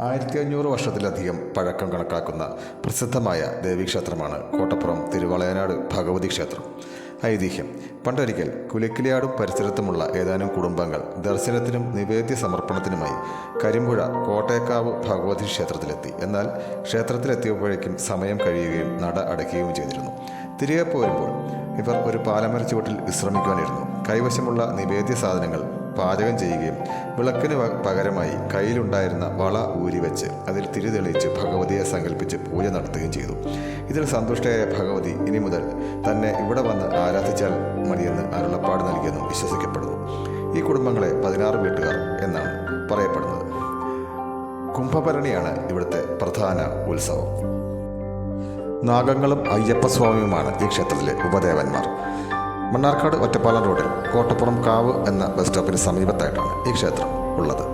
ആയിരത്തി അഞ്ഞൂറ് വർഷത്തിലധികം പഴക്കം കണക്കാക്കുന്ന പ്രസിദ്ധമായ ദേവീക്ഷേത്രമാണ് കോട്ടപ്പുറം തിരുവളയനാട് ഭഗവതി ക്ഷേത്രം. ഐതിഹ്യം. പണ്ടൊരിക്കൽ കുലക്കിലിയാടും പരിസരത്തുമുള്ള ഏതാനും കുടുംബങ്ങൾ ദർശനത്തിനും നിവേദ്യ സമർപ്പണത്തിനുമായി കരിമ്പുഴ കോട്ടയക്കാവ് ഭഗവതി ക്ഷേത്രത്തിലെത്തി. എന്നാൽ ക്ഷേത്രത്തിലെത്തിയപ്പോഴേക്കും സമയം കഴിയുകയും നട അടയ്ക്കുകയും ചെയ്തിരുന്നു. തിരികെ പോരുമ്പോൾ ഇവർ ഒരു പാലമര ചുവട്ടിൽ വിശ്രമിക്കുവാനിരുന്നു. കൈവശമുള്ള നിവേദ്യ സാധനങ്ങൾ പാചകം ചെയ്യുകയും വിളക്കിന് പകരമായി കയ്യിലുണ്ടായിരുന്ന വള ഊരി വെച്ച് അതിൽ തിരി തെളിയിച്ച് ഭഗവതിയെ സങ്കല്പിച്ച് പൂജ നടത്തുകയും ചെയ്തു. ഇതിൽ സന്തുഷ്ടയായ ഭഗവതി ഇനി മുതൽ തന്നെ ഇവിടെ വന്ന് ആരാധിച്ചാൽ മതിയെന്ന് അരുളപ്പാട് നൽകിയെന്നും വിശ്വസിക്കപ്പെടുന്നു. ഈ കുടുംബങ്ങളെ പതിനാറ് വീട്ടുകാർ എന്നാണ് പറയപ്പെടുന്നത്. കുംഭഭരണിയാണ് ഇവിടുത്തെ പ്രധാന ഉത്സവം. നാഗങ്ങളും അയ്യപ്പസ്വാമിയുമാണ് ഈ ക്ഷേത്രത്തിലെ ഉപദേവന്മാർ. മണ്ണാർക്കാട് ഒറ്റപ്പാലം റോഡിൽ കോട്ടപ്പുറം കാവ് എന്ന ബസ് സ്റ്റോപ്പിന് സമീപത്തായിട്ടാണ് ഈ ക്ഷേത്രം ഉള്ളത്.